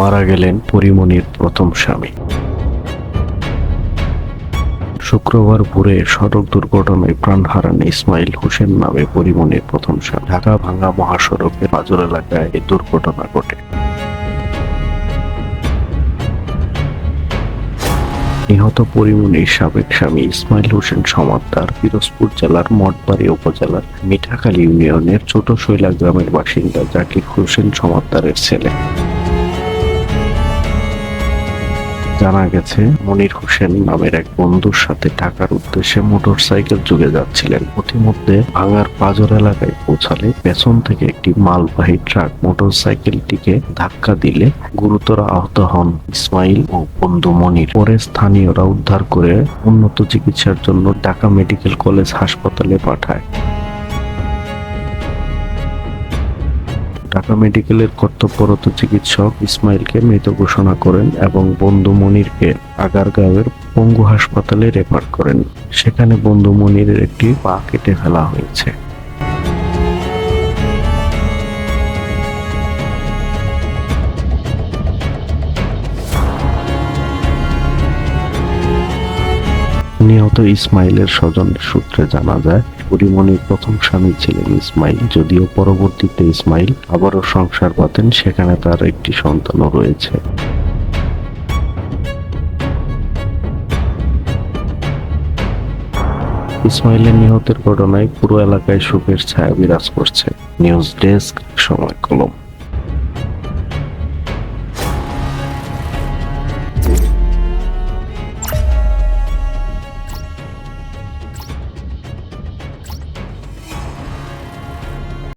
মারা গেলেন পরিমণির প্রথম স্বামী। শুক্রবার ভোরে সড়ক দুর্ঘটনায় প্রাণ হারান ইসমাইল হোসেন নামে পরিমণির প্রথম স্বামী। ঢাকা ভাঙ্গা মহাসড়কের বাজর এলাকায় এই দুর্ঘটনা ঘটে। নিহত পরিমণির সাবেক স্বামী ইসমাইল হোসেন সমাদ্দার পিরোজপুর জেলার মঠবাড়ি উপজেলার মিঠাখালী ইউনিয়নের ছোট শৈলা গ্রামের বাসিন্দা জাকির হোসেন সমাদ্দারের ছেলে। জানা গেছে, মনির হোসেন নামের এক বন্ধুর সাথে ঢাকার উদ্দেশ্যে মোটরসাইকেল যুগে যাচ্ছিলেন। প্রতিমধ্যে ভাঙার পাজর এলাকায় পৌঁছালে পেছন থেকে একটি মালবাহী ট্রাক মোটরসাইকেলটিকে ধাক্কা দিলে গুরুতর আহত হন ইসমাইল ও বন্ধু মনির। পরে স্থানীয়রা উদ্ধার করে উন্নত চিকিৎসার জন্য ঢাকা মেডিকেল কলেজ হাসপাতালে পাঠায়। ঢাকা মেডিকেলের কর্তব্যরত চিকিৎসক ইসমাইলকে মৃত ঘোষণা করেন এবং বন্ধু মনিরকে আগারগাঁওয়ের পঙ্গু হাসপাতালে রেফার করেন। সেখানে বন্ধু মনিরের একটি পা কেটে ফেলা হয়েছে। নিহত ইসমাইলের স্বজনের সূত্রে জানা যায় পরিমণির প্রথম স্বামী ছিলেন ইসমাইল যদিও পরবর্তীতে ইসমাইল আবারও সংসার পাতেন, সেখানে তার একটি সন্তানও রয়েছে। ইসমাইলের নিহতের ঘটনায় পুরো এলাকায় শোকের ছায়া বিরাজ করছে। নিউজ ডেস্ক সময় কলম।